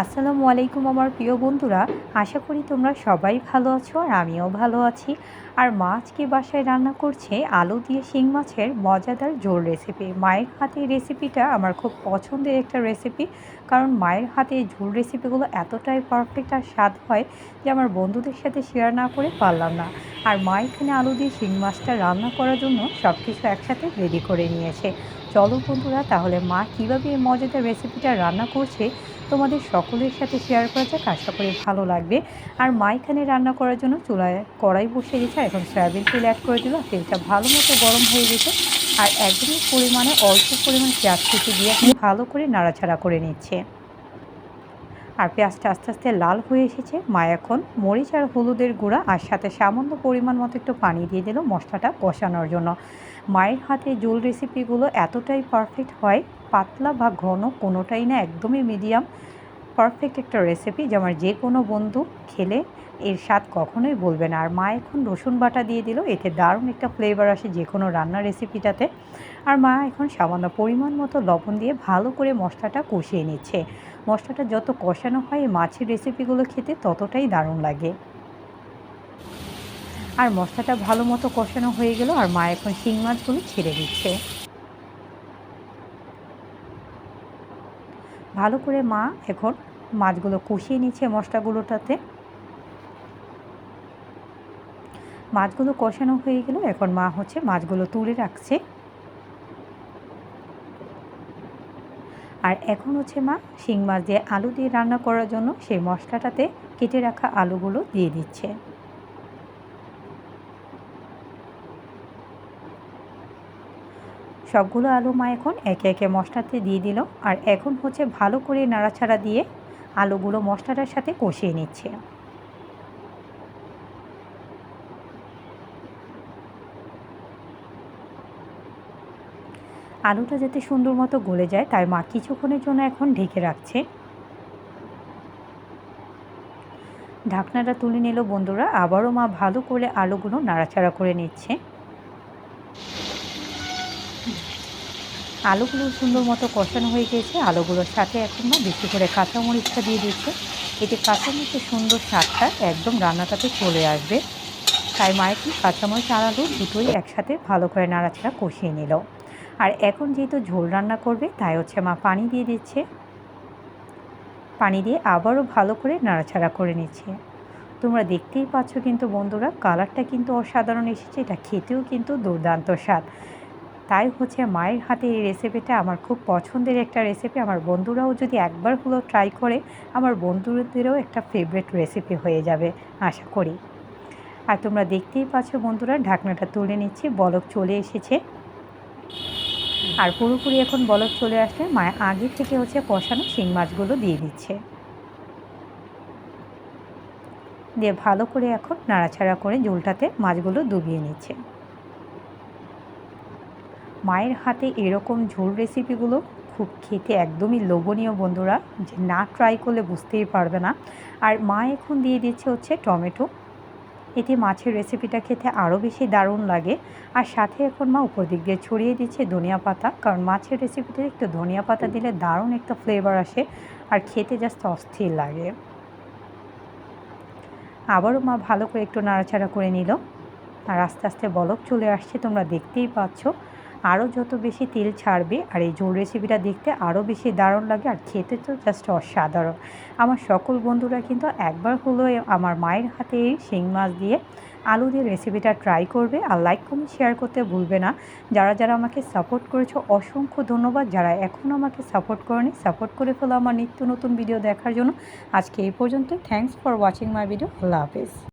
আসসালামু আলাইকুম আমার প্রিয় বন্ধুরা। আশা করি তোমরা সবাই ভালো আছো আর আমিও ভালো আছি। আর মা আজকে বাসায় রান্না করছে আলু দিয়ে শিং মাছের মজাদার ঝোল রেসিপি মায়ের হাতে রেসিপিটা আমার খুব পছন্দের একটা রেসিপি কারণ মায়ের হাতে ঝোল রেসিপিগুলো এতটাই পারফেক্ট আর স্বাদ হয় যে আমার বন্ধুদের সাথে শেয়ার না করে পারলাম না। আর মা এখানে আলু দিয়ে শিং মাছটা রান্না করার জন্য সব কিছু একসাথে রেডি করে নিয়েছে। চলো বন্ধুরা, তাহলে মা কীভাবে এই মজাদার রেসিপিটা রান্না করছে তোমাদের সকলের সাথে শেয়ার করা যাক, আশা করি ভালো লাগবে। আর মা এখানে রান্না করার জন্য চুলায় কড়াই বসে গেছে এখন সয়াবিন তেল অ্যাড করে দিল তেলটা ভালো মতো গরম হয়ে গেছে। আর একদমই পরিমাণে অল্প পরিমাণ পেঁয়াজ কুচি দিয়ে ভালো করে নাড়াচাড়া করে নিচ্ছে। আর পেঁয়াজটা আস্তে আস্তে লাল হয়ে এসেছে। মা এখন মরিচ আর হলুদের গুঁড়া আর সাথে সামান্য পরিমাণ মতো একটু পানি দিয়ে দিল মশলাটা কষানোর জন্য। মায়ের হাতে জোল রেসিপিগুলো এতটাই পারফেক্ট হয়, পাতলা বা ঘন কোনোটাই না একদমই মিডিয়াম পারফেক্ট একটা রেসিপি যে আমার যে কোনো বন্ধু খেলে এর স্বাদ কখনোই বলবে না। আর মা এখন রসুন বাটা দিয়ে দিল, এতে দারুণ একটা ফ্লেভার আসে যে কোনো রান্নার রেসিপিটাতে আর মা এখন সামান্য পরিমাণ মতো লবণ দিয়ে ভালো করে মশলাটা কষিয়ে নিচ্ছে। মশলাটা যত কষানো হয়, মাছের রেসিপিগুলো খেতে ততটাই দারুণ লাগে। আর মশলাটা ভালো মতো কষানো হয়ে গেল, আর মা এখন শিং মাছগুলো ছেড়ে দিচ্ছে। ভালো করে মা এখন মাছগুলো কষিয়ে নিচ্ছে মশলাগুলোটাতে। মাছগুলো কষানো হয়ে গেল, এখন মা হচ্ছে মাছগুলো তুলে রাখছে। আর এখন হচ্ছে মা, শিং মাছ দিয়ে আলু দিয়ে রান্না করার জন্য সেই মশলাটাতে কেটে রাখা আলুগুলো দিয়ে দিচ্ছে। সবগুলো আলু মা এখন একে একে মশলাতে দিয়ে দিল আর এখন হচ্ছে ভালো করে নাড়াচাড়া দিয়ে আলুগুলো মশলাটার সাথে কষিয়ে নিচ্ছে। আলুটা যাতে সুন্দর মতো গলে যায়, তাই মা কিছুক্ষণের জন্য এখন ঢেকে রাখছে। ঢাকনাটা তুলে নিল বন্ধুরা, আবারও মা ভালো করে আলুগুলো নাড়াচাড়া করে নিচ্ছে। আলুগুলো সুন্দর মতো কষানো হয়ে গিয়েছে আলুগুলোর সাথে এখন মা বেশি করে কাঁচামরিচটা দিয়ে দিচ্ছে। এতে কাঁচামরিচের সুন্দর স্বাদটা একদম রান্নাটাতে চলে আসবে। তাই মায়ের কি কাঁচামরিচ আর আলু দুটোই একসাথে ভালো করে নাড়াচাড়া কষিয়ে নিল। আর এখন যেহেতু ঝোল রান্না করবে, তাই হচ্ছে মা পানি দিয়ে দিচ্ছে। পানি দিয়ে আবারও ভালো করে নাড়াচাড়া করে নিচ্ছে। তোমরা দেখতেই পাচ্ছ কিন্তু বন্ধুরা, কালারটা কিন্তু অসাধারণ এসেছে, এটা খেতেও কিন্তু দুর্দান্ত স্বাদ। তাই হচ্ছে মায়ের হাতে এই রেসিপিটা আমার খুব পছন্দের একটা রেসিপি আমার বন্ধুরাও যদি একবার হলো ট্রাই করে, আমার বন্ধুদেরও একটা ফেভারেট রেসিপি হয়ে যাবে, আশা করি। আর তোমরা দেখতেই পাচ্ছ বন্ধুরা, ঢাকনাটা তুলে নিচ্ছি, বলক চলে এসেছে। আর পুরোপুরি এখন বলক চলে আসলে মা আগে থেকে হচ্ছে কষানো শিং মাছগুলো দিয়ে দিচ্ছে। দিয়ে ভালো করে এখন নাড়াচাড়া করে ঝোলটাতে মাছগুলো ডুবিয়ে নিচ্ছে। মায়ের হাতে এরকম ঝোল রেসিপিগুলো খুব খেতে একদমই লোভনীয় বন্ধুরা, যে না ট্রাই করলে বুঝতেই পারবে না। আর মা এখন দিয়ে দিচ্ছে হচ্ছে টমেটো এতে মাছের রেসিপিটা খেতে আরও বেশি দারুণ লাগে। আর সাথে এখন মা উপর দিক দিয়ে ছড়িয়ে দিচ্ছে ধনিয়া পাতা, কারণ মাছের রেসিপিতে একটু ধনিয়া পাতা দিলে দারুণ একটা ফ্লেভার আসে আর খেতে জাস্ট অস্থির লাগে। আবারও মা ভালো করে একটু নাড়াচাড়া করে নিল। আর আস্তে আস্তে বলক চলে আসছে, তোমরা দেখতেই পাচ্ছ। আরও যত বেশি তেল ছাড়বে আর এই ঝোল রেসিপিটা দেখতে আরও বেশি দারুণ লাগে আর খেতে তো জাস্ট অসাধারণ। আমার সকল বন্ধুরা কিন্তু একবার হলো আমার মায়ের হাতে এই শিং মাছ দিয়ে আলু দিয়ে রেসিপিটা ট্রাই করবে আর লাইক কমেন্ট শেয়ার করতে ভুলবে না। যারা যারা আমাকে সাপোর্ট করেছ, অসংখ্য ধন্যবাদ। যারা এখনও আমাকে সাপোর্ট করেনি সাপোর্ট করে ফেলো আমার নিত্য নতুন ভিডিও দেখার জন্য। আজকে এই পর্যন্ত thanks for watching my video আল্লাহ হাফেজ।